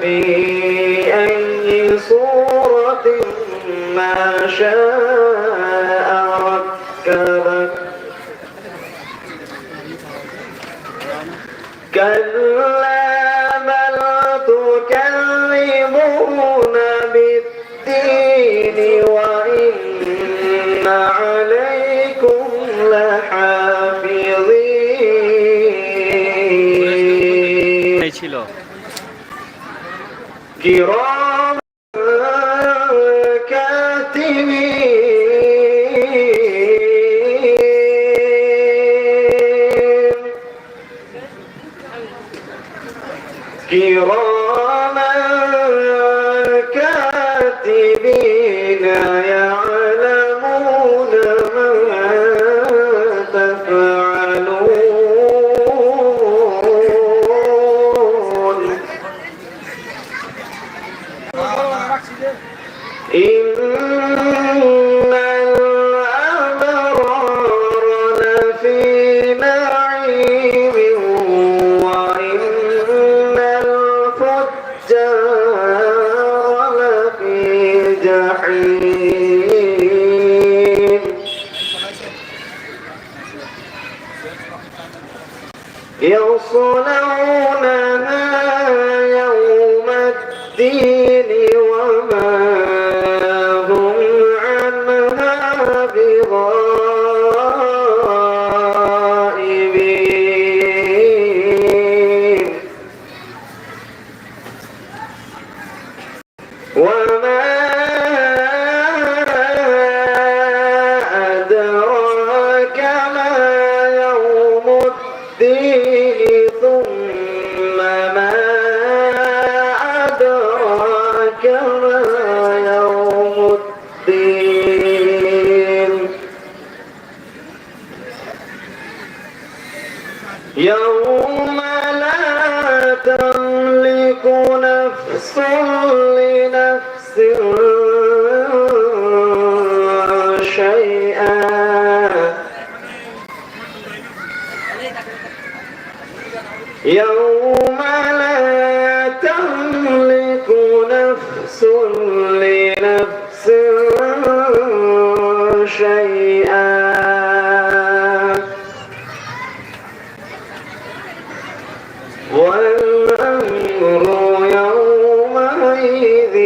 في أي صورة ما شاء ركبك. كلا بل تكذبون بالدين وإن عليكم لحافظين كراما الفجار لفي جحيم أدراك ما يوم الدين ثم ما أدراك ما يوم الدين. يوم لا تملك نفس لنفس يوم لا تملك نفس لنفس شيئا. والأمر يومئذ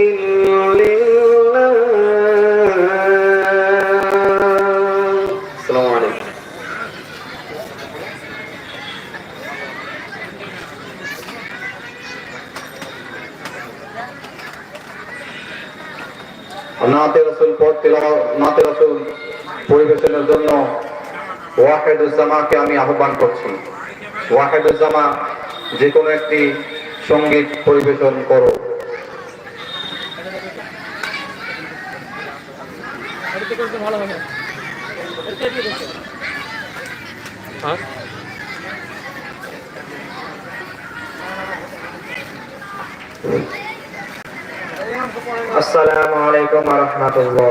রসুল নাতে রসুল পরিবেশনের জন্য ওয়াহেদুজ্জামাকে আমি আহ্বান করছি। ওয়াহেদুজ্জামা যে কোনো একটি সংগীত পরিবেশন করো। হ্যাঁ। আসসালামু আলাইকুম ওয়া রাহমাতুল্লাহ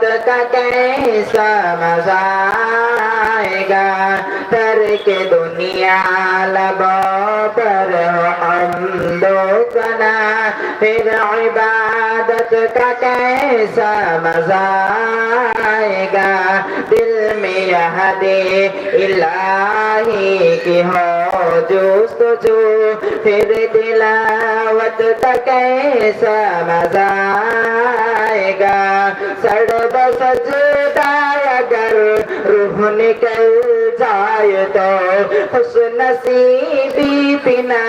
vật ca cái sa ma آئے گا ترک دنیا لبوں پر حمد و ثنا پھر عبادت کا کیسا مزہ آئے گا دل میں یہ دے الہی کی ہو جستجو پھر تلاوت کا کیسا مزہ آئے گا سڑ بسجدہ اگر روح نکل جائے تو خوش نصیبی بنا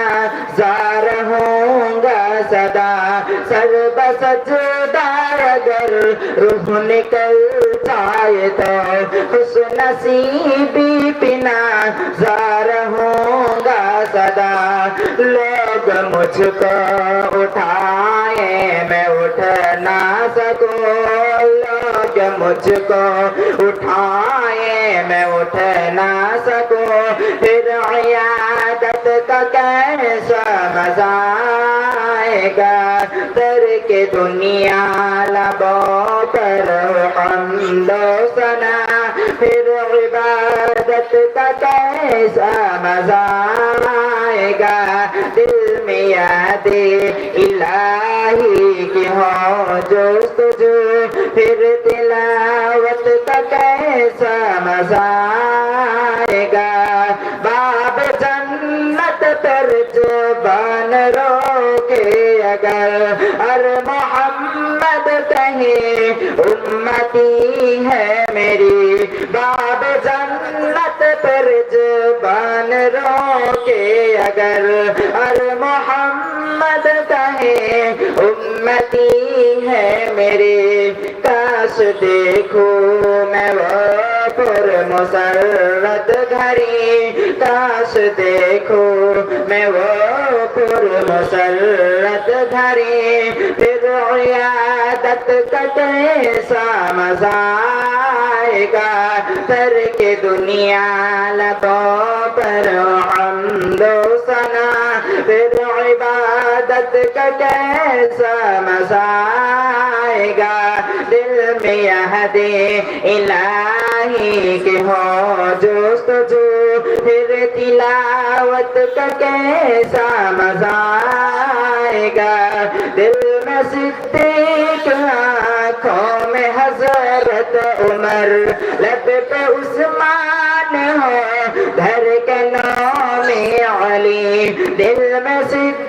زار ہوں گا صدا سر بسجدار اگر روح نکل جائے تو خوش نصیبی بنا زار ہوں گا صدا لوگ مجھ کو اٹھائے میں اٹھ نہ سکوں مجھ کو اٹھائے، میں اٹھ نہ سکوں۔ پھر عیادت کا کیسا مزہ آئے گا؟ در کے دنیا لبوں پر حمد و سنا۔ پھر عبادت کا کیسا مزہ آئے گا؟ دل میں یادِ الٰہی کی ہو جو تلاوت کا کیسا مزا آئے گا باب جنت پر زبان روکے اگر اور محمد کہیں امتی ہے میری باب جنت پر زبان روکے اگر اور محمد کہیں امتی ہے میری کاش دیکھو، میں وہ پر گھری کاش دیکھو، میں وہ پر گھری پھر عیادت کٹے سا مزائے گا۔ تر کے دنیا لبوں پر حمد و ثنا۔ پھر عبادت کا کیسا مزا آئے گا دل میں یہ دے الہی کے ہو جوست جو پھر تلاوت کا کیسا مزا آئے گا دل میں صدیق آنکھوں میں حضرت عمر۔ لب پہ عثمان ہو دھر کے نام علی۔ دل میں صدیق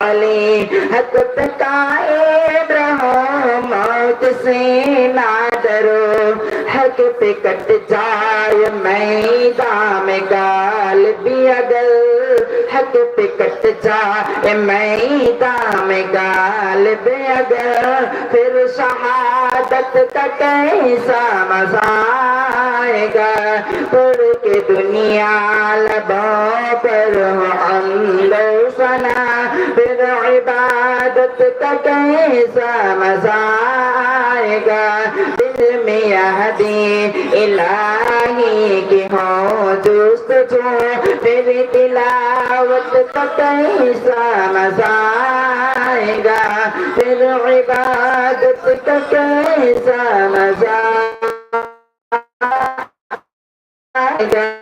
علی حق قائم رہو موت سے نہ ڈرو حق پہ کٹ جائے میدان کا کے پکٹ چاہ جا اے میدان میں غالب اگر پھر شہادت کا کیسا مزہ آئے گا؟ پڑھ کے دنیا لبوں پر ہو ہم لو سنا أسعد عبادتك إذا مسائك علمي هدي إلهي كي هو دوست جو میری تلاوت تو کیسا مزہ آئے گا پھر عبادت تو کیسا مزہ آئے گا